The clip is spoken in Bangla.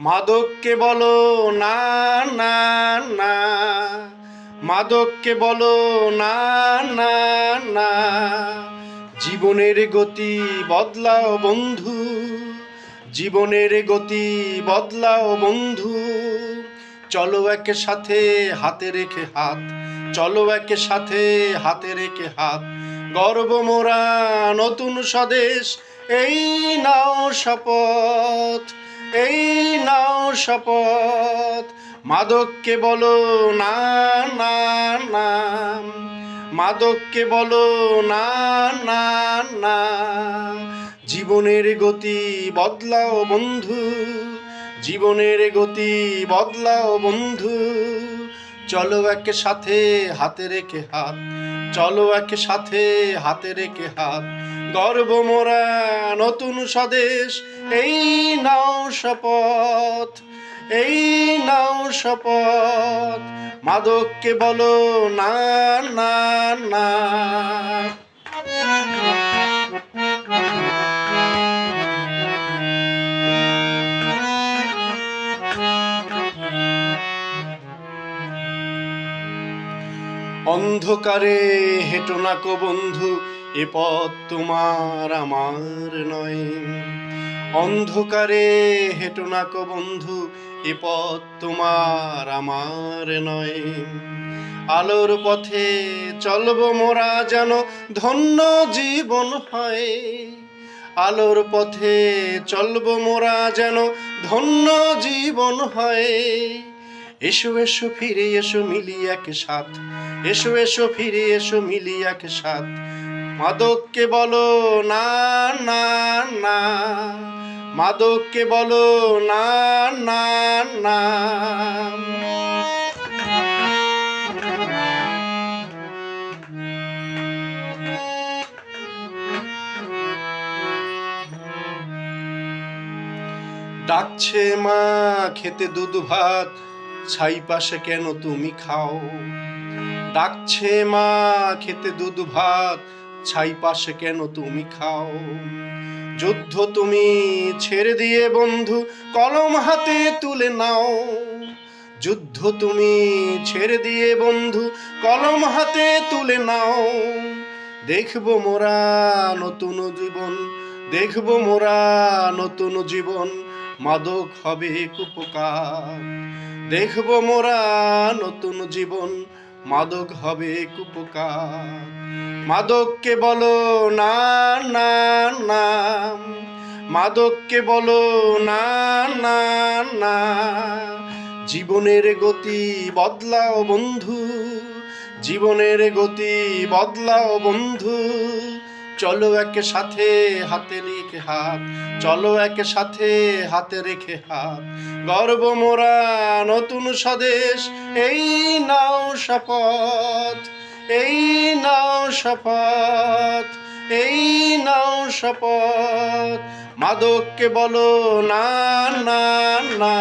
মাদককে বলো না না না। মাদককে বলো না না না। জীবনের গতি বদলাও বন্ধু, জীবনের গতি বদলাও বন্ধু। চলো একে সাথে হাতে রেখে হাত, চলো একে সাথে হাতে রেখে হাত। গর্ব মোরা নতুন স্বদেশ, এই নাও শপথ। এই নাও শপথ। মাদককে বলো না না না। মাদককে বলো না না না। জীবনের গতি বদলাও বন্ধু। জীবনের গতি বদলাও বন্ধু। চলো একে সাথে হাতে রেখে হাত। চলো একে সাথে হাতে রেখে হাত। গর্ব মোরা নতুন স্বদেশ। এই নাও শপথ, এই নাও শপথ। মাদককে বলো, না না না। অন্ধকারে হেঁটো না কো বন্ধু, এ পথ তোমার, আমার নয়। অন্ধকারে হেঁটো না কো বন্ধু, এ পথ তোমার, আমার নয়। আলোর পথে চলবো মোরা যেন ধন্য জীবন হয়। আলোর পথে চলবো মোরা যেন ধন্য জীবন হয়। এসো এসো, ফিরে এসো, মিলি এক সাথ। এসো এসো, ফিরে এসো, মিলি এক সাথ। মাদককে বলো, না না না। মাদককে বলো না না না। ডাকছে মা, খেতে দুধ, ভাত, ছাই পাশে কেন তুমি খাও? ডাকছে মা, খেতে দুধ, ভাত ছাই পাশে কেন তুমি খাও? যুদ্ধ তুমি ছেড়ে দিয়ে বন্ধু, কলম হাতে তুলে নাও। যুদ্ধ তুমি ছেড়ে দিয়ে বন্ধু, কলম হাতে তুলে নাও। দেখব মোরা নতুন জীবন, দেখব মোরা নতুন জীবন, মাদক হবে কুপকার। দেখব মোরা নতুন জীবন মাদক হবে কুপকার মাদককে বলো না না না। মাদককে বলো না না না। জীবনের গতি বদলাও বন্ধু। জীবনের গতি বদলাও বন্ধু। চলো একে সাথে হাতে রেখে হাত, চলো একে সাথে হাতে রেখে হাত। গর্ব মোরা নতুন স্বদেশ, এই নাও শপথ, এই নাও শপথ, এই নাও শপথ। মাদককে বলো না না না।